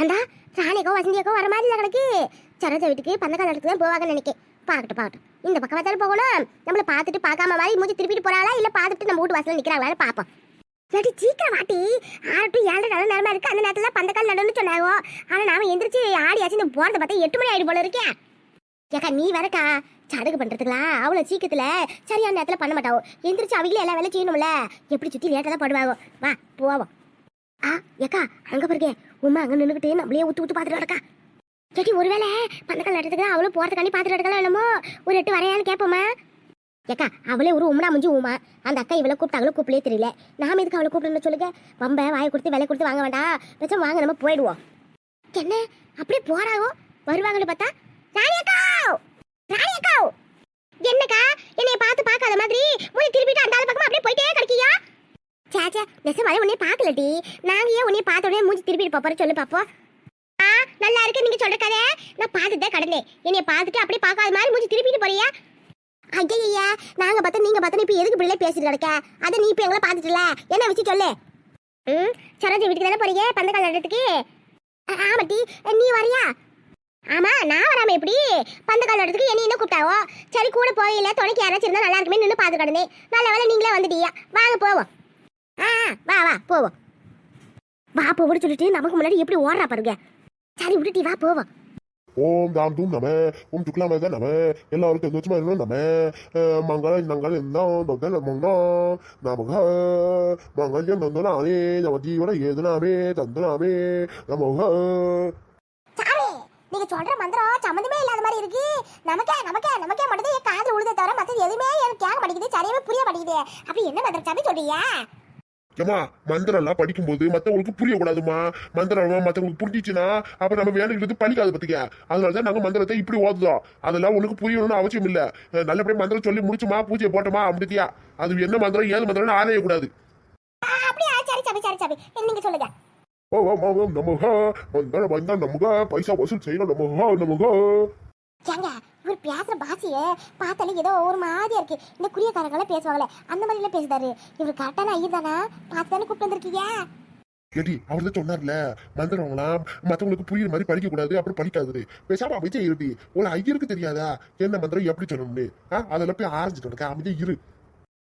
அந்தா ராணிக்கோ வசந்தியக்கோ வர மாதிரி இல்லை கிடக்கு சரோஜ வீட்டுக்கு பந்தக்கால் இடத்துக்கு தான் போவாங்கன்னு நினைக்கேன். பார்க்கட்டும் பார்க்கட்டும். இந்த பக்கம் பார்த்தாலும் போகணும் நம்மள பார்த்துட்டு பார்க்காம மாதிரி மூஞ்சி திருப்பிட்டு போறாளா? இல்லை பார்த்துட்டு நம்ம வீட்டு வாசல்ல நிற்கிறாங்களான்னு பார்ப்போம். இல்லாட்டி சீக்கிரம் வாட்டி ஆறு டு ஏழு நல்ல நேரமா இருக்கு. அந்த நேரத்துல பந்தக்கால் நடன்னு சொன்னாங்க. ஆனால் நாம எந்திரிச்சு ஆடியாச்சு இந்த போறத பார்த்தா எட்டு மணி ஆயிடு போல இருக்கேன் ஏக்கா நீ வரக்கா சடகு பண்ணுறதுக்கலாம் அவ்வளோ சீக்கிரத்தில் சரியான நேரத்தில் பண்ண மாட்டாவோ. எந்திரிச்சு அவங்களே எல்லா வேலையும் செய்யணும்ல. எப்படி சுற்றி லேட்டாக தான் பண்ணுவாங்க வா போவோம். ஆ ஏக்கா அங்க பாருங்க. உமா அங்க நின்னுக்கிட்டே நம்மளே ஊத்து ஊத்து பாத்துட்டு வரக்கா சரி ஒருவேளை பந்தக்கால் நட்டத்துக்கு அவளும் போறதுக்காண்டி பாத்துட்டு எடுக்கலாம் என்னமோ? ஒரு எட்டு வரையான்னு கேட்போமா ஏக்கா அவளே ஒரு உம்னா முஞ்சி உமா அந்த அக்கா இவளை கூப்பிட்டாங்களோ கூப்பிடலே தெரியல. நாம எதுக்கு அவளை கூப்பிடணும்னு சொல்லுங்க? வம்ப வாயை கொடுத்து விலை கொடுத்து வாங்க வேண்டாம். வச்சா வாங்க நம்ம போயிடுவோம். என்ன? அப்படியே போறாவோ? வருவாங்கன்னு பார்த்தா? ராணியக்கா! ராணியக்கா! என்னக்கா? என்னைய பார்த்து பார்க்காத மாதிரி மூணு திருப்பிட்டு அந்த ஆள் பக்கமா அப்படியே போயிட்டே கிடைக்கியா சேச்சா நெசமாலே உன்னைய பார்க்கலடி. நாங்க ஏன் உன்னை பார்த்த உடனே மூஞ்சி திருப்பிட்டு போறோம்? சொல்லு பாப்போம். ஆ நல்லா இருக்கு. நீங்க சொல்ற கதை? நான் பார்த்துட்டே கடந்தேன். என்னைய பார்த்துட்டு அப்படியே பார்க்காத மாதிரி மூஞ்சி திருப்பிட்டு போறியா? ஐயா நாங்க பார்த்தா நீங்க பார்த்தா இப்ப எதுக்கு பிள்ளை பேசிட்டு கிடக்க? அதை நீ இப்ப எங்களை பார்த்துட்டல. என்ன வச்சு சொல்லு? ம் சரோஜி வீட்டுக்கு தானே போறீங்க? பந்தக்கால் நடுறதுக்கு? ஆமா ஆமாட்டி. நீ வரியா? ஆமா நான் வராம எப்படி? பந்தக்கால் நடுறதுக்கு என்ன என்ன கூப்பிட்டாவோ? சரி கூட போயில துணைக்கு யாராச்சும் இருந்தா நல்லா இருக்குமே நின்று பார்த்து கிடந்தேன். நல்ல வேலை நீங்களே வந்துட்டீங்க. வாங்க போவோம். ஆ வா வா போவோம். வா போவோம்னு சொல்லிட்டு நமக்கு முன்னாடி எப்படி ஓடுறா பாருங்க. சரி விட்டுட்டி வா போவோம். ஓம் தாம் தூம் நம ஓம் சுக்லாமேத நம எல்லாரும் தெரிஞ்சு இருக்கணும் நம. மங்கள நங்கள் எல்லாம் தொகல் மங்கம் நமக. மங்கல்யம் தந்தனாமே நம ஜீவன ஏதுனாமே தந்தனாமே நமக நீங்க சொல்ற மந்திரம் சம்மந்தமே இல்லாத மாதிரி இருக்கு. நமக்கே நமக்கே நமக்கே மட்டும் என் காதுல உழுத தவிர மத்தது எதுவுமே எனக்கு கேட்க மாட்டேங்குது சரியாவே புரிய மாட்டேங்குது. அப்படி என்ன மந்திரம் சாமி சொல்றீங்க? ஏமா மந்திரம் எல்லாம் படிக்கும்போது மத்தவங்களுக்கு புரியக்கூடாதுமா மந்திரம் மத்தவங்களுக்கு புரிஞ்சிச்சுன்னா அப்ப நம்ம வேலைக்கு படிக்காது பத்திக்க அதனாலதான் நாங்க மந்திரத்தை இப்படி ஓதுதோம். அதெல்லாம் உனக்கு புரியணும்னு அவசியம் இல்ல. அஹ் நல்லபடியா மந்திரம் சொல்லி முடிச்சுமா பூஜையை போட்டோமா அப்படித்தியா அது என்ன மந்திரம்? ஏது மந்திரம்னு ஆராயக்கூடாது. ஓ ஓ ஓ நமக வந்தா வந்தா நமக பைசா வசூல் செய்யணும் நமக நமக ஏங்க இவர் பேசுற பாஷையே பார்த்தாலே ஏதோ ஒரு மாதிரியா இருக்கு. இந்த குரியக்காரங்களாம் பேசுவாங்களே அந்த மாதிரி எல்லாம் பேசுதாரு. இவர் கரெக்டான ஐயர் தானா? பார்த்து தானே கூப்பிட்டு வந்திருக்கீங்க? ஏடி அவர் தான் சொன்னார்ல மந்திரம்லாம் மத்தவங்களுக்கு புரியுற மாதிரி படிக்க கூடாது அப்புறம் படிக்காது பேசாம அமைச்சே இருடி. உங்களை ஐயருக்கு தெரியாதா? என்ன மந்திரம் எப்படி சொல்லணும்னு? ஆ, அதெல்லாம் போய் ஆரம்பிச்சுட்டு இருக்க அமைதியா இரு.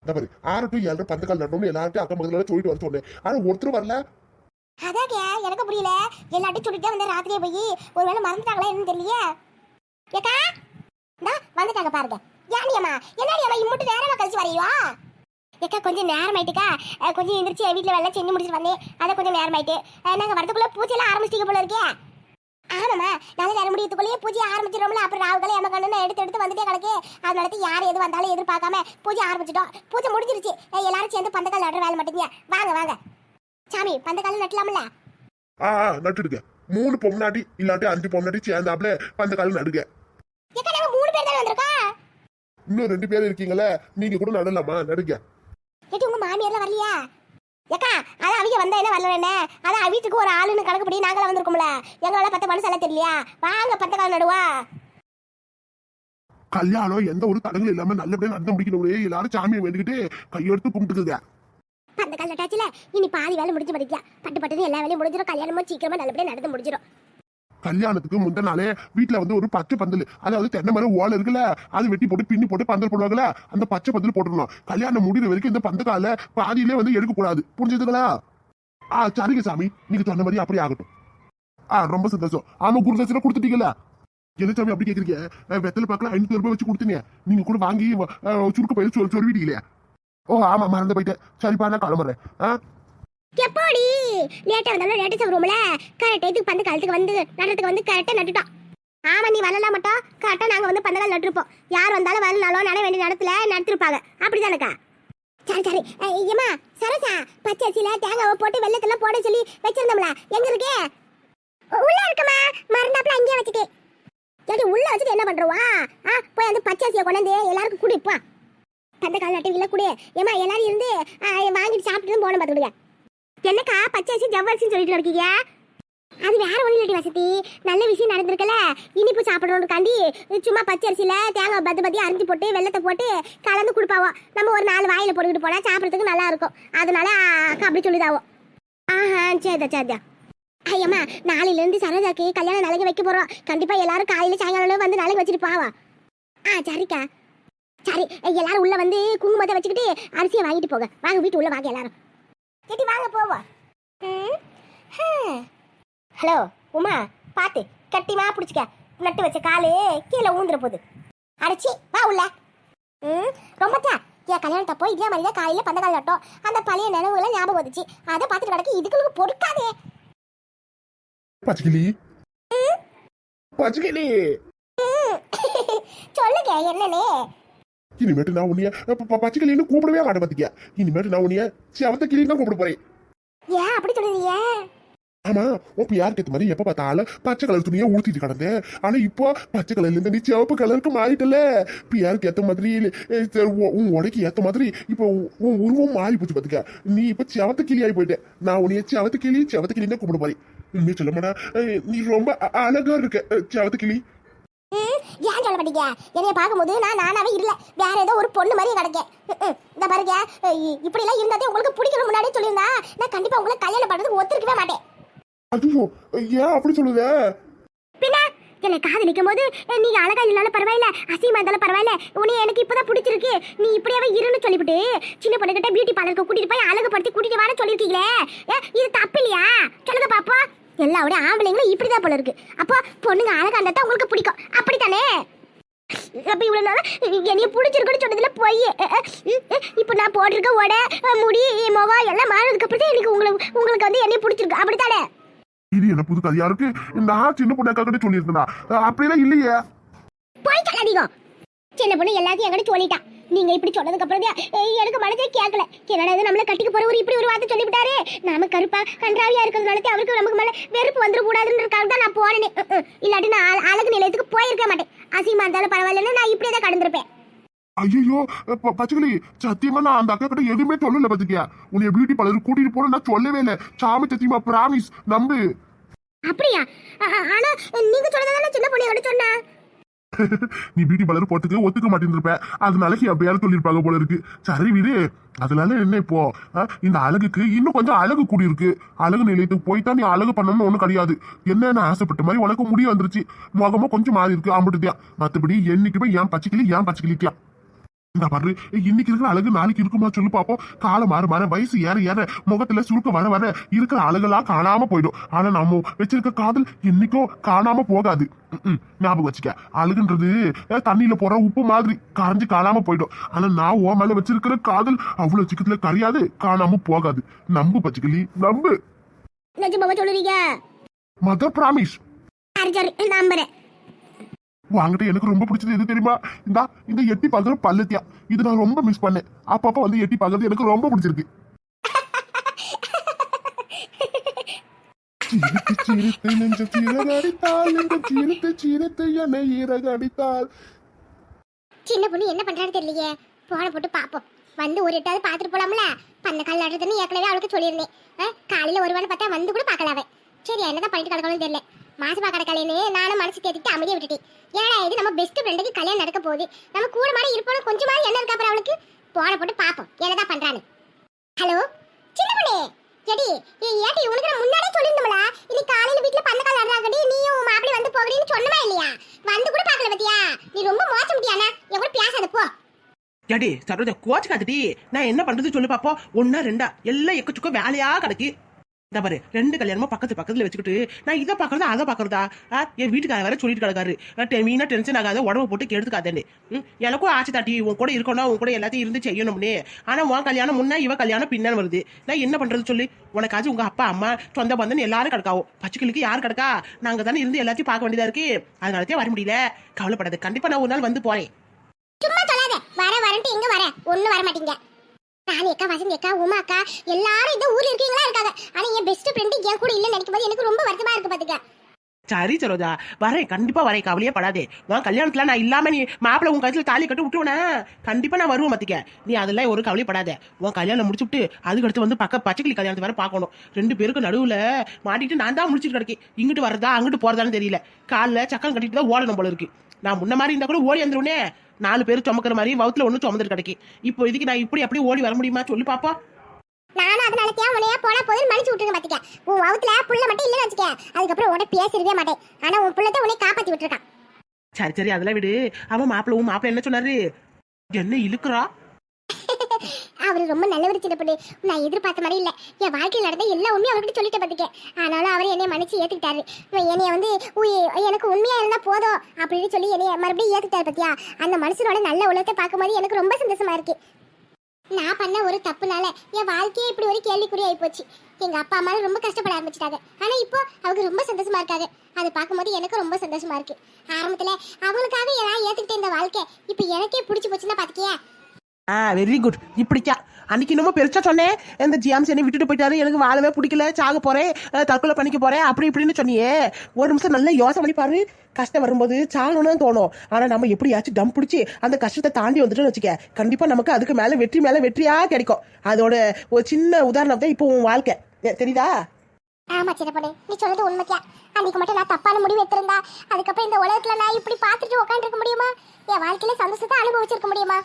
பாரு ஆறு டு ஏழு பத்து கால் நடணும்னு எல்லார்ட்டும் அக்கம் பக்கத்துல சொல்லிட்டு வர சொன்னேன். ஆனா ஒருத்தர் வரல. அதாங்க எனக்கு புரியல. எல்லாட்டையும் சொல்லிட்டே வந்த ராத்திரியே போய். ஒருவேளை மறந்துட்டாங்களா என்னன்னு தெரியலையே. ஏக்கா? இந்தா வந்துட்டாங்க பாருங்க. ஏனியம்மா என்னடியம்மா இம்முட்டு நேரமா கழிச்சு வரையுவா? ஏக்கா கொஞ்சம் நேரம் ஆயிட்டுக்கா கொஞ்சம் எந்திரிச்சு வீட்டில் வேலை செஞ்சு முடிச்சுட்டு வந்தேன். அதை கொஞ்சம் நேரம் ஆயிட்டு அஹ் நாங்க வரதுக்குள்ள பூஜையெல்லாம் ஆரம்பிச்சிட்டீங்க போல இருக்கே. ஆமாம்மா. நல்ல நேரம் முடியத்துக்குள்ளேயே பூஜை ஆரம்பிச்சிடும்ல அப்புறம் ராவுகளை எம கண்ணு எடுத்து எடுத்து வந்துட்டே கிடக்கு அதனால யார் எது வந்தாலும் எதிர்பார்க்காம பூஜை ஆரம்பிச்சிட்டோம். பூஜை முடிஞ்சிருச்சு. எல்லாரும் சேர்ந்து பந்தக்கால் நடுற வேலை மாட்டீங்க வாங்க வாங்க. சாமி பந்தக்கால் நட்டலாம்ல? ஆ நட்டுடுங்க. மூணு பொம்னாட்டி இல்லாட்டி அஞ்சு பொம்னாட்டி சேர்ந்தாப்புல பந்தக்கால் காலம் நடுங்க ஏக்கா நாங்க மூணு பேர் தான் வந்திருக்கோம் இன்னும் ரெண்டு பேர் இருக்கீங்களே நீங்க கூட நடலாமா? நடுங்க. ஏட்டி உங்க மாமியார்லாம் வரலையா? ஏக்கா அதான் அவங்க வந்தா என்ன வரல என்ன? அதான் வீட்டுக்கு ஒரு ஆளுன்னு கணக்குப்படி நாங்களாம் வந்திருக்கோம்ல. எங்களால பத்த மனசெல்லாம் தெரியலையா? வாங்க பத்த கால் நடுவா. கல்யாணம் எந்த ஒரு தடங்களும் இல்லாம நல்லபடியா நடந்து முடிக்கணும்னே எல்லாரும் சாமியை வேண்டிக்கிட்டு கையெடுத்து கும்பிட்டுக்குங்க. பந்த கால் நட்டாச்சுல இனி பாதி வேலை முடிஞ்சு படிக்கா பட்டு பட்டு எல்லா வேலையும் முடிஞ்சிடும் கல்யாணமும் சீக்கிரமா நல்லபடியா நடந்து முடிஞ்சிடும் கல்யாணத்துக்கு முந்தின நாளே வீட்டுல வந்து ஒரு பச்சை பந்தல். அதாவது தென்னை மரம் ஓலை இருக்குல்ல அது வெட்டி போட்டு பின்னி போட்டு பந்தல் போடுவாங்கல்ல அந்த பச்சை பந்தல் போட்டுருணும் கல்யாணம் முடிகிற வரைக்கும் இந்த பந்தக்கால பாதியிலே வந்து எடுக்க கூடாது. புரிஞ்சுதுங்களா? ஆ சரிங்க சாமி. நீங்க சொன்ன மாதிரி அப்படி ஆகட்டும். ஆ ரொம்ப சந்தோஷம். ஆமா குருதாசன கொடுத்துட்டீங்கல்ல? என்ன சாமி அப்படி கேக்குறீங்க? வெத்தலை பார்க்கல ஐநூத்தி ரூபாய் வச்சு கொடுத்தீங்க. நீங்க கூட வாங்கி சுருக்கு சுருக்க பயிர் சொல் சொல்லிட்டீங்களே ஓ ஆமா மறந்து போயிட்டேன். சரிப்பா நான் கிளம்புறேன். ஆ? எப்போடி? லேட்டா வந்தாலும் லேட்டா சாப்பிடுவோம்ல. கரெக்ட் இதுக்கு பந்த காலத்துக்கு வந்து நடத்துக்கு வந்து கரெக்டா நட்டுட்டோம். ஆமா நீ வரல மட்டும் கரெக்டா நாங்க வந்து பந்தக்கால் நட்டுருப்போம். யார் வந்தாலும் வரலனாலும் நட வேண்டிய நடத்துல நடத்திருப்பாங்க அப்படிதானக்கா? சரி சரி. அஹ், சரசா பச்சை அரிசியில தேங்காவை போட்டு வெள்ளத்துல போட சொல்லி வச்சிருந்தோம்ல. எங்க இருக்கே? உள்ள இருக்குமா? மறந்தாப்புல அங்கேயே வச்சுட்டேன் சரி உள்ள வச்சுட்டு என்ன பண்றவா? ஆ போய் அந்த பச்சை அரிசியை கொண்டாந்து எல்லாருக்கும் குடிப்பா பந்த நட்டு நட்டுவீங்களா குடி. ஏமா எல்லாரும் இருந்து வாங்கிட்டு சாப்பிட்டு போன பார்த்துடுங்க என்னக்கா பச்சை அரிசி ஜவ்வரிசின்னு சொல்லிட்டு இருக்கீங்க? அது வேற ஒன்றும் இல்லாட்டி வசதி. நல்ல விஷயம் நடந்திருக்குல்ல. இனிப்பு சாப்பிடணுக்காண்டி சும்மா பச்சை அரிசியில் தேங்காய் பத்து பத்தி அரிஞ்சு போட்டு வெள்ளத்தை போட்டு கலந்து கொடுப்பாவோ நம்ம ஒரு நாலு வாயில் போட்டுக்கிட்டு போனால் சாப்பிட்றதுக்கு நல்லா இருக்கும். அதனால அக்கா அப்படி சொல்லிதாவோ ஆஹா சரிதா சரிதா ஐயம்மா நாளையிலேருந்து சரோஜாக்கு கல்யாணம் நாளைக்கு வைக்க போகிறோம் கண்டிப்பாக எல்லாரும் காலையில் சாயங்காலம் வந்து நாளைக்கு வச்சுட்டு போவா. ஆ சரிக்கா. சரி எல்லாரும் உள்ளே வந்து குங்குமத்தை வச்சுக்கிட்டு அரிசியை வாங்கிட்டு போங்க. வாங்க வீட்டு உள்ள வாங்க எல்லாரும். கேட்டி வாங்க போவோம். ஹலோ உமா பாத்து கட்டிமா பிடிச்சிக்க. நட்டு வச்ச காலு கீழே ஊந்துற போகுது அடைச்சி வா உள்ள. ம் ரொம்பத்தா என் கல்யாணத்தப்போ இதே மாதிரி தான் காலையில் பந்தக்கால் நட்டோம். அந்த பழைய நினைவுகளை ஞாபகம் வந்துச்சு. அதை பார்த்துட்டு கிடக்கு இதுக்கு பொறுக்காதே. பச்சைக்கிளி. பச்சைக்கிளி. சொல்லுங்க என்னன்னு. இனிமேட்டு நான் உன்னைய பச்சைக்கிளின்னு கூப்பிடவே மாட்டேன் பாத்திக்க இனிமேட்டு நான் உன்னைய செவத்த கிளி தான் கூப்பிட போறேன். ஏன் அப்படி சொல்லுறீங்க ஆமா உன் யாருக்கு ஏத்த மாதிரி எப்ப பார்த்தாலும் பச்சை கலர் துணியை ஊத்திட்டு கிடந்தேன். ஆனா இப்போ பச்சை கலர்ல இருந்து நீ சிவப்பு கலருக்கு மாறிட்டல பியாருக்கு ஏத்த மாதிரி உன் உடைக்கு ஏத்த மாதிரி இப்போ உன் உருவம் மாறி போச்சு பாத்துக்க. நீ இப்ப செவத்த கிளி ஆகி போயிட்ட. நான் உன்னைய செவத்த கிளி செவத்த கிளி தான் கூப்பிட போறேன் உண்மையை சொல்ல மாட்டா நீ ரொம்ப அழகா இருக்க செவத்த கிளி. சொல்ல மாட்டீங்க. என்னைய பார்க்கும்போது நான் நானாவே இல்ல. வேற ஏதோ ஒரு பொண்ணு மாதிரி கிடக்கேன். இந்த பாருங்க. எல்லாம் இருந்தாதே உங்களுக்கு பிடிக்கணும் முன்னாடியே சொல்லியிருந்தா நான் கண்டிப்பா உங்களை கல்யாணம் பண்றதுக்கு ஒத்துருக்கவே மாட்டேன். அதுவும் ஏன் அப்படி சொல்லுத? பின்ன என்னை காதலிக்கும் போது நீங்க அழகா இல்லைனாலும் பரவாயில்ல அசிங்கமா இருந்தாலும் பரவாயில்ல உன்னை எனக்கு இப்பதான் பிடிச்சிருக்கு. நீ இப்படியாவே இருன்னு சொல்லிவிட்டு சின்ன பொண்ணுகிட்ட பியூட்டி பார்லருக்கு கூட்டிட்டு போய் அழகுபடுத்தி கூட்டிட்டு வான்னு சொல்லிருக்கீங்களே. ஏ, இது தப்பு இல்லையா? சொல்லுங்க பாப்பா எல்லாரோட ஆம்பளைங்களும் இப்படிதான் போல இருக்கு. அப்போ பொண்ணுங்க அழகா இருந்தா உங்களுக்கு பிடிக்கும். அப்படித்தானே? அப்ப இவ்வளவு நாள் என்னைய பிடிச்சிருக்குன்னு சொன்னதுல போய் இப்போ நான் போட்டிருக்க உடை முடி முகம் எல்லாம் மாறினதுக்கு அப்புறம் தான் எனக்கு உங்களுக்கு உங்களுக்கு வந்து என்னைய பிடிச்சிருக்கு. அப்படித்தானே? இது என்ன புது கதையா இருக்கு? நான் சின்ன பொண்ணாக்கா கிட்ட சொல்லியிருந்தா அப்படியெல்லாம் இல்லையே. போய் சொல்லாதீங்க. சின்ன பொண்ணு எல்லாத்தையும் என்கிட்ட சொல்லிட்டா. நீங்க இப்படி சொன்னதுக்கு அப்புறம் எனக்கு மனசே கேட்கல என்னடா இது நம்மள கட்டிக்க போறவர் இப்படி ஒரு வார்த்தை சொல்லிவிட்டாரு? நாம கருப்பா கன்றாவியா இருக்கிறதுனால தான் அவருக்கு நமக்கு மேல வெறுப்பு வந்துட கூடாதுன்றதுக்காக தான் நான் போனேனே. இல்லாட்டி நான் அழ- அழகு நிலையத்துக்கு போயிருக்க மாட்டேன். அசிங்கமா இருந்தாலும் பரவாயில்லன்னு நான் இப்படியே தான் கடந்திருப்பேன். ஐயோ பச்சைக்கிளி சத்தியமா நான் அந்த அக்கா கிட்ட எதுவுமே சொல்லல பாத்துக்கியா? உன்னைய பியூட்டி பார்லர் கூட்டிட்டு போன நான் சொல்லவே இல்லை. சாமி சத்தியமா பிராமிஸ் நம்பு. அப்படியா? ஆனா நீங்க சொன்னதான சின்ன பொண்ணு சொன்னா நீ பியூட்டி பார்லர் போறதுக்கு ஒத்துக்க மாட்டேன்னு அதனால என் பேர சொல்லியிருப்பாங்க போல இருக்கு. சரி விடு. அதனால என்ன இப்போ? இந்த அழகுக்கு இன்னும் கொஞ்சம் அழகு கூடி இருக்கு. அழகு நிலையத்துக்கு போய்தான் நீ அழகு பண்ணணும்னு ஒன்றும் கிடையாது. என்னென்ன ஆசைப்பட்ட மாதிரி உனக்கு முடி வந்துருச்சு. முகமா கொஞ்சம் மாறி இருக்கு ஆம்பிட்டுதியா மற்றபடி என்னைக்குமே ஏன் பச்சைக்கிளி ஏன் பச்சைக்கிளிக்கலாம் இந்த பாரு இன்னைக்கு இருக்கிற அழகு நாளைக்கு இருக்குமா சொல்லு பாப்போம். காலம் மாற மாற வயசு ஏற ஏற முகத்துல சுருக்க வர வர இருக்கிற அழகெல்லாம் காணாம போயிடும். ஆனா நம்ம வச்சிருக்க காதல் என்னைக்கும் காணாம போகாது. ஞாபகம் வச்சுக்க. அழகுன்றது தண்ணியில போற உப்பு மாதிரி கரைஞ்சு காணாம போயிடும். ஆனா நான் உன் மேல வச்சிருக்கிற காதல் அவ்வளவு சிக்கத்துல கரையாது காணாம போகாது. நம்பு பச்சுக்கிளி நம்பு. மதர் பிராமிஸ் நம்புறேன். வாங்கிட்டு எனக்கு ரொம்ப பிடிச்சது எது தெரியுமா? இந்த இந்த எட்டி பார்க்குற பல்லத்தியா இது நான் ரொம்ப மிஸ் பண்ணேன். அப்பப்ப வந்து எட்டி பார்க்கறது எனக்கு ரொம்ப பிடிச்சிருக்கு. சிரித்து சிரித்து நெஞ்ச சீரகடித்தால் இந்த சீரித்து சீரித்து என்னை ஈரகடித்தால் சின்ன பொண்ணு என்ன பண்றான்னு தெரியலையே. போன போட்டு பாப்போம் வந்து ஒரு எட்டாவது பார்த்துட்டு போலாம்ல. பண்ண கல் நடுறதுன்னு ஏற்கனவே அவளுக்கு சொல்லியிருந்தேன். காலையில ஒரு வேளை பார்த்தா வந்து கூட பார்க்கல சரி என்னதான் பண்ணிட்டு கிடக்கணும்னு தெரியல. மாசமா கிடக்கலைன்னு நானும் மனசு தேத்திட்டு அமைதியை விட்டுட்டேன். ஏன்னா இது நம்ம பெஸ்ட் ஃப்ரெண்டுக்கு கல்யாணம் நடக்க போகுது. நம்ம கூட மாதிரி இருப்போம் கொஞ்சமாவது என்ன இருக்கா அப்புறம் அவளுக்கு? போட போட்டு பாப்போம் என்னதான் பண்றான்னு. ஹலோ சின்ன பொண்ணு! எடி ஏய், ஏடி உனக்கு நான் முன்னாடியே சொல்லியிருந்தோம்ல? இன்னைக்கு காலையில வீட்ல பந்த கால் நடுறாங்கடி நீயும் உன் மாப்பிளை வந்து போகிறீன்னு சொன்னமா இல்லையா? வந்து கூட பார்க்கல பத்தியா? நீ ரொம்ப மோசம் முடியானா எவ்வளோ பேசாத போ. ஏடி சரோஜா கோச்சு காத்துடி நான் என்ன பண்றது சொல்லு பாப்போம். ஒன்னா ரெண்டா எல்லாம் எக்கச்சுக்க வேலையா கிடக்கு. இந்த பாரு ரெண்டு கல்யாணமும் பக்கத்து பக்கத்துல வச்சுக்கிட்டு நான் இதை பாக்குறதா அதை பாக்குறதா ஆ, என் வீட்டுக்கார வேற சொல்லிட்டு கிடக்காரு. டெ- வீணா டென்ஷன் ஆகாத உடம்பு போட்டு கெடுத்துக்காதேன்னு. ம், எனக்கும் ஆசை தாட்டி உன் கூட இருக்கணும் உன் கூட எல்லாத்தையும் இருந்து செய்யணும்னு. ஆனா உன் கல்யாணம் முன்னா இவ கல்யாணம் பின்னான்னு வருது. நான் என்ன பண்றது சொல்லு? உனக்காச்சும் உங்க அப்பா அம்மா சொந்த பந்தன் எல்லாரும் கிடக்காவோ? பச்சைக்கிளிக்கு யார் கிடக்கா? நாங்க தானே இருந்து எல்லாத்தையும் பார்க்க வேண்டியதா இருக்கு. அதனாலத்தையும் வர முடியல. கவலைப்படாது. கண்டிப்பா நான் ஒரு நாள் வந்து போறேன். சும்மா சொல்லாத. வர வரன்ட்டு எங்க வர. ஒண்ணு வர மாட்டீங்க. ராணி அக்கா வசந்தி அக்கா உமா அக்கா எல்லாரும் இந்த ஊர்ல இருக்கீங்களா இருக்காங்க. ஆனா என் பெஸ்ட் ஃப்ரெண்டு என் கூட இல்ல நினைக்கும் போது எனக்கு ரொம்ப வருத்தமா இருக்கு பாத்துக்க. சரி சரோஜா வரேன். கண்டிப்பா வரேன் கவலையே படாதே. உன் கல்யாணத்துல நான் இல்லாம நீ மாப்பிள்ள உன் கழுத்துல தாலி கட்டு விட்டுவனா கண்டிப்பா நான் வருவேன் மத்திக்க நீ அதெல்லாம் ஒரு கவலைப்படாத உன் கல்யாணம் முடிச்சுட்டு அதுக்கு அடுத்து வந்து பக்க பச்சைக்கிளி கல்யாணத்தை வேற பார்க்கணும். ரெண்டு பேருக்கு நடுவுல மாட்டிட்டு நான் தான் முடிச்சிட்டு கிடக்கேன் இங்கிட்டு வரதா அங்கிட்டு போறதான்னு தெரியல. காலில் சக்கம் கட்டிட்டு தான் ஓடணும் போல இருக்கு. நான் முன்ன மாதிரி இருந்தா கூட ஓடி வந்துருவனே. நாலு பேர் சுமக்கிற மாதிரி வவுத்துல ஒண்ணு சுமந்துட்டு கிடக்கி. இப்போ இதுக்கு நான் இப்படி அப்படி ஓடி வர முடியுமா? சொல்லி பாப்பா. நானும் அதனால தேவை உனையா போனா போதும் மன்னிச்சு விட்டுருங்க பாத்துக்க. உன் வவுத்துல புள்ள மட்டும் இல்லைன்னு வச்சுக்க. அதுக்கப்புறம் உன்னை பேசிருக்கவே மாட்டேன். ஆனா உன் புள்ளத்தை உன்னை காப்பாத்தி விட்டுருக்கான். சரி சரி அதெல்லாம் விடு. அவன் மாப்பிள்ள உன் மாப்பிள்ள என்ன சொன்னாரு? என்ன இழுக்குறா? அவர் ரொம்ப நல்லவர் சின்ன பொண்ணு. நான் எதிர்பார்த்த மாதிரி இல்லை. என் வாழ்க்கையில் நடந்த எல்லா உண்மையும் அவர்கிட்ட சொல்லிட்டு பார்த்துக்கேன் ஆனாலும் அவர் என்னை மன்னிச்சு ஏற்றுக்கிட்டாரு இவன் என்னைய வந்து உய், எனக்கு உண்மையாக இருந்தால் போதும். அப்படின்னு சொல்லி என்னைய மறுபடியும் ஏத்துக்கிட்டாரு பார்த்தியா அந்த மனுஷனோட நல்ல உலகத்தை பார்க்கும்போது எனக்கு ரொம்ப சந்தோஷமா இருக்கு. நான் பண்ண ஒரு தப்புனால என் வாழ்க்கையே இப்படி ஒரு கேள்விக்குறி ஆகி போச்சு. எங்க அப்பா அம்மா ரொம்ப கஷ்டப்பட ஆரம்பிச்சிட்டாங்க. ஆனா இப்போ அவங்க ரொம்ப சந்தோஷமா இருக்காங்க. அதை பார்க்கும்போது எனக்கு ரொம்ப சந்தோஷமா இருக்கு. ஆரம்பத்துல அவங்களுக்காக நான் ஏத்துக்கிட்ட இந்த வாழ்க்கை இப்போ எனக்கே பிடிச்சி போச்சுன்னா பாத்துக்கியே? ஆ வெரி குட் இப்படிக்கா. அன்னைக்கு இன்னமும் பெருசா சொன்னேன். இந்த ஜியாம்ஸ் என்னை விட்டுட்டு போயிட்டாரு. எனக்கு வாழவே பிடிக்கல. சாக போறேன். தற்கொலை பண்ணிக்க போறேன். அப்படி இப்படின்னு சொன்னியே. ஒரு நிமிஷம் நல்லா யோசனை பண்ணி பாரு. கஷ்டம் வரும்போது சாகணும்னு தோணும். ஆனா நம்ம எப்படியாச்சும் டம் பிடிச்சி அந்த கஷ்டத்தை தாண்டி வந்துட்டோம்னு வச்சுக்க. கண்டிப்பா நமக்கு அதுக்கு மேல வெற்றி மேல வெற்றியா கிடைக்கும். அதோட ஒரு சின்ன உதாரணம் தான் இப்போ உன் வாழ்க்கை. தெரியுதா? ஆமா சின்னப்பனே நீ சொல்றது உண்மைக்கா. அன்னைக்கு மட்டும் நான் தப்பான முடிவு எடுத்திருந்தா. அதுக்கப்புறம் இந்த உலகத்துல நான் இப்படி பாத்துட்டு உட்காந்துருக்க முடியுமா? என் வாழ்க்கையில சந்தோஷத்தை அனுபவிச்சிருக்க முடியுமா?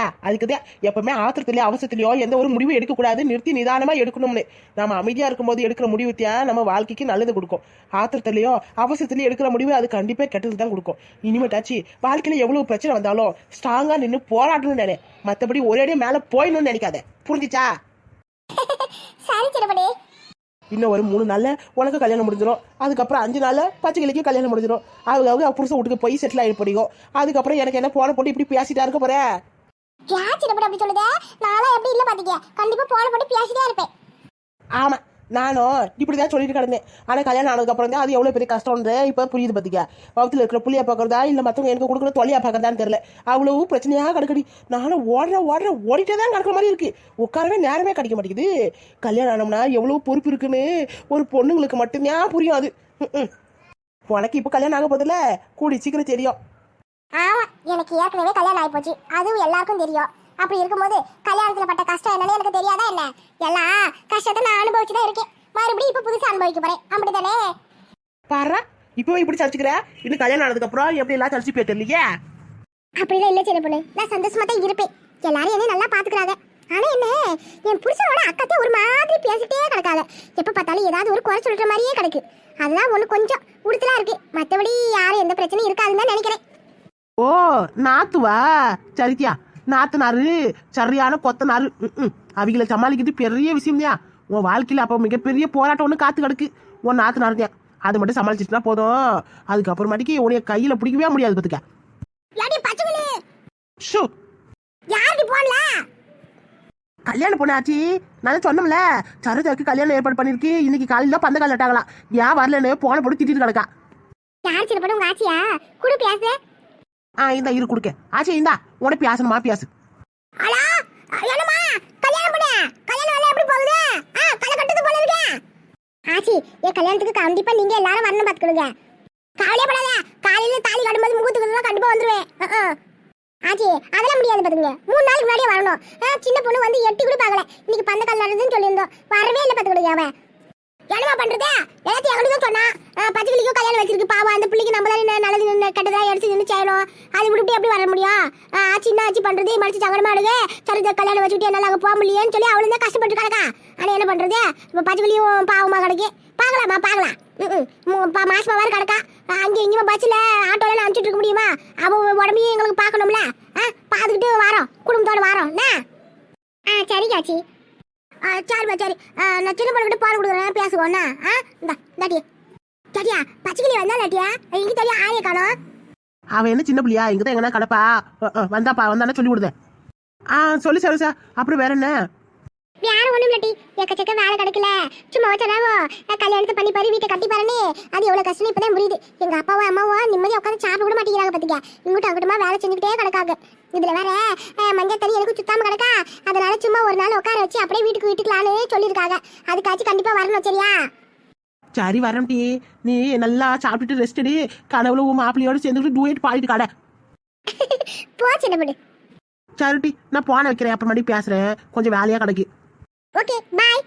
ஆ அதுக்குதான் எப்பவுமே ஆத்திரத்திலயோ அவசரத்திலயோ எந்த ஒரு முடிவும் எடுக்கக்கூடாது. நிறுத்தி நிதானமா எடுக்கணும்னு. நம்ம அமைதியா இருக்கும்போது எடுக்கிற முடிவு தான் நம்ம வாழ்க்கைக்கு நல்லது கொடுக்கும். ஆத்திரத்திலயோ அவசரத்திலயோ எடுக்கிற முடிவு அது கண்டிப்பா கெட்டது தான் கொடுக்கும். இனிமேட்டாச்சு வாழ்க்கையில எவ்வளவு பிரச்சனை வந்தாலும் ஸ்ட்ராங்கா நின்று போராடணும்னு நினை. மத்தபடி ஒரே மேல போயிடணும்னு நினைக்காத. புரிஞ்சுச்சா? இன்னும் ஒரு மூணு நாள்ல உனக்கு கல்யாணம் முடிஞ்சிடும் அதுக்கப்புறம் அஞ்சு நாள்ல பச்சை கிளிக்கும் கல்யாணம் முடிஞ்சிடும் அவங்க அவங்க புருஷன் வீட்டுக்கு போய் செட்டில் ஆகி போடிக்கும் அதுக்கப்புறம் எனக்கு என்ன போன போட்டு இப்படி பேசிட்டா இருக்க போறேன் ஏன் சின்னப்பனே அப்படி சொல்லுதே? நானும் எப்படி இல்ல பாத்தீங்க. கண்டிப்பா போன போட்டு பேசிட்டே இருப்பேன். ஆமா நானும் இப்படிதான் சொல்லிட்டு கிடந்தேன். ஆனா கல்யாணம் ஆனதுக்கு அப்புறம் தான் அது எவ்வளவு பெரிய கஷ்டம்ன்றது இப்ப புரியுது பாத்தீங்க. வகுத்துல இருக்கிற புள்ளியா பாக்குறதா இல்ல மத்தவங்க எனக்கு கொடுக்குற தொல்லையா பாக்குறதான்னு தெரியல. அவ்வளவு பிரச்சனையா கிடக்கடி. நானும் ஓடுற ஓடுற ஓடிட்டே தான் கிடக்கிற மாதிரி இருக்கு. உட்காரவே நேரமே கிடைக்க மாட்டேங்குது. கல்யாணம் ஆனோம்னா எவ்வளவு பொறுப்பு இருக்குன்னு ஒரு பொண்ணுங்களுக்கு மட்டும்தான் புரியும் அது. உனக்கு இப்ப கல்யாணம் ஆக போதில்ல கூடி சீக்கிரம் தெரியும். ஆமா எனக்கு ஏற்கனவே கல்யாணம் ஆகி போச்சு அதுவும் எல்லாருக்கும் தெரியும். அப்படி இருக்கும்போது கல்யாணத்துல பட்ட கஷ்டம் என்னன்னு எனக்கு தெரியாதா என்ன? எல்லாம் கஷ்டத்தை நான் அனுபவிச்சு தான் இருக்கேன். மறுபடியும் இப்ப புதுசா அனுபவிக்க போறேன். அப்படிதானே பாரு இப்பவே இப்படி சலிச்சுக்கிற? இன்னும் கல்யாணம் ஆனதுக்கு அப்புறம் எப்படி எல்லாம் சலிச்சு போயிட்டு இல்லையா அப்படிலாம் இல்ல சின்ன பொண்ணு. நான் சந்தோஷமா தான் இருப்பேன். எல்லாரும் என்னை நல்லா பாத்துக்கிறாங்க. ஆனா என்ன? என் புருஷனோட அக்கத்தை ஒரு மாதிரி பேசிட்டே கிடக்காங்க எப்ப பார்த்தாலும் ஏதாவது ஒரு குறை சொல்ற மாதிரியே கிடக்கு. அதெல்லாம் ஒண்ணு கொஞ்சம் உடுத்தலா இருக்கு. மத்தபடி யாரும் எந்த பிரச்சனையும் இருக்காதுன்னு தான் நினைக்கிறேன். ஓ நாத்துவா? சரித்தியா நாத்துனாரு சரியான கொத்தனாரு. அவங்கள சமாளிக்கிறது பெரிய விஷயம் தான் உன் வாழ்க்கையில அப்போ மிகப்பெரிய போராட்டம் ஒன்று காத்து கிடக்கு. உன் நாத்துனாரு தான் அது மட்டும் சமாளிச்சிட்டுனா போதும். அதுக்கப்புறமாட்டிக்கு உன்னைய கையில பிடிக்கவே முடியாது பத்துக்க. ஷூ. கல்யாணம் பொண்ணாச்சி. நான் சொன்னோம்ல சரோஜாவுக்கு கல்யாணம் ஏற்பாடு பண்ணிருக்கு. இன்னைக்கு காலையில பந்த கால் நட்டாங்களாம். ஏன் வரலன்னு போன போட்டு திட்டிட்டு கிடக்கா. யார் பொண்ணு உங்க ஆச்சியா? குடு பேச. ஆ இந்தா இரு குடுக்க ஆச்சி இந்தா உனக்கு பேசணுமா பியாசு. ஹலோ? என்னம்மா? கல்யாணம் பண்ண. கல்யாணம் எல்லாம் எப்படி போகுது? ஆ களை கட்டுது போல இருக்கே. ஆச்சி என் கல்யாணத்துக்கு கண்டிப்பா நீங்க எல்லாரும் வரணும் பாத்துக்கிடுங்க கவலையப்படாத காலையில தாலி கட்டும்போது முகூர்த்துக்கு கண்டிப்பா வந்துருவேன். ஆச்சி அதெல்லாம் முடியாது பாத்துக்கங்க. மூணு நாளைக்கு முன்னாடியே வரணும். சின்ன பொண்ணு வந்து எட்டி கூட பார்க்கல. இன்னைக்கு பந்த கல் நடந்துன்னு சொல்லியிருந்தோம். வரவே இல்லை பாத்துக்கிடுங்க அவன். என்னமா பண்றது? எல்லாத்தையும் எங்களுக்கு சொன்னா ஆ, பச்சை கிளிக்கும் கல்யாணம் வச்சிருக்கு. பாவம் அந்த பிள்ளைக்கு நம்ம என்ன நல்லது நின்னு கெட்டதா எடுத்து நின்று செய்யணும். அது விட்டு எப்படி வர முடியும்? ஆச்சு என்ன ஆச்சி பண்றது? மடிச்சு சங்கடமா இருக்கு. சரி கல்யாணம் வச்சுட்டு என்னால அங்க போக முடியலன்னு சொல்லி அவளும் தான் கஷ்டப்பட்டு கிடக்கா. ஆனா என்ன பண்றது? இப்ப பச்சை கிளியும் பாவமா கிடக்கு. பார்க்கலாமா? பார்க்கலாம். மாசமா வேற கிடக்கா. அங்கே அங்க பஸ்ஸில் பஸ்ல ஆட்டோல அனுப்பிச்சிட்டு இருக்க முடியுமா? அவ உடம்பையும் எங்களுக்கு பார்க்கணும்ல. ஆ பார்த்துக்கிட்டு வரோம். குடும்பத்தோடு வரோம். என்ன? ஆ சரி காச்சி ஆ சரி. ஆ, நான் சின்ன பொண்ணுகிட்ட பால் கொடுக்குறேன் பேசுவோண்ணா ஆ இந்தா இந்தாட்டி. சரியா பச்சைக்கிளி வந்தா இல்லாட்டியா எங்க தெரியா ஆரிய காணும். அவன் என்ன சின்ன பிள்ளையா? இங்கே தான் எங்கன்னா கிடப்பா வந்தாப்பா வந்தானே சொல்லி விடுதேன் ஆ சொல்லு சார் அப்புறம் வேற என்ன? வேற ஒண்ணும் இல்லாட்டி எக்கச்சக்க வேலை கிடைக்கல. சும்மா வச்சாவோ கல்யாணத்தை பண்ணி பாரு வீட்டை கட்டி பாருன்னு. அது எவ்வளவு கஷ்டம் இப்பதான் புரியுது. எங்க அப்பாவும் அம்மாவும் நிம்மதியா உட்காந்து சாப்பிட கூட மாட்டேங்கிறாங்க பாத்துக்க. இங்கிட்ட அங்கிட்டமா வேலை செஞ்சுக்கிட்டே கிடக்காங்க. இதுல வேற மஞ்சள் தண்ணி எனக்கு சுத்தாம கிடக்கா? அதனால சும்மா ஒரு நாள் உட்கார வச்சு அப்படியே வீட்டுக்கு வீட்டுக்கலான்னு சொல்லியிருக்காங்க. அதுக்காச்சும் கண்டிப்பா வரணும் சரியா? சரி வரேன் டி. நீ நல்லா சாப்பிட்டுட்டு ரெஸ்ட் எடு. கனவுல உன் மாப்பிள்ளையோட சேர்ந்துட்டு டூயட் பாடிட்டு கடை. போ சின்ன பொண்ணு. சரி டி நான் போன வைக்கிறேன். அப்புறமாட்டி பேசுறேன். கொஞ்சம் வேலையா கிடக்கு. Okay bye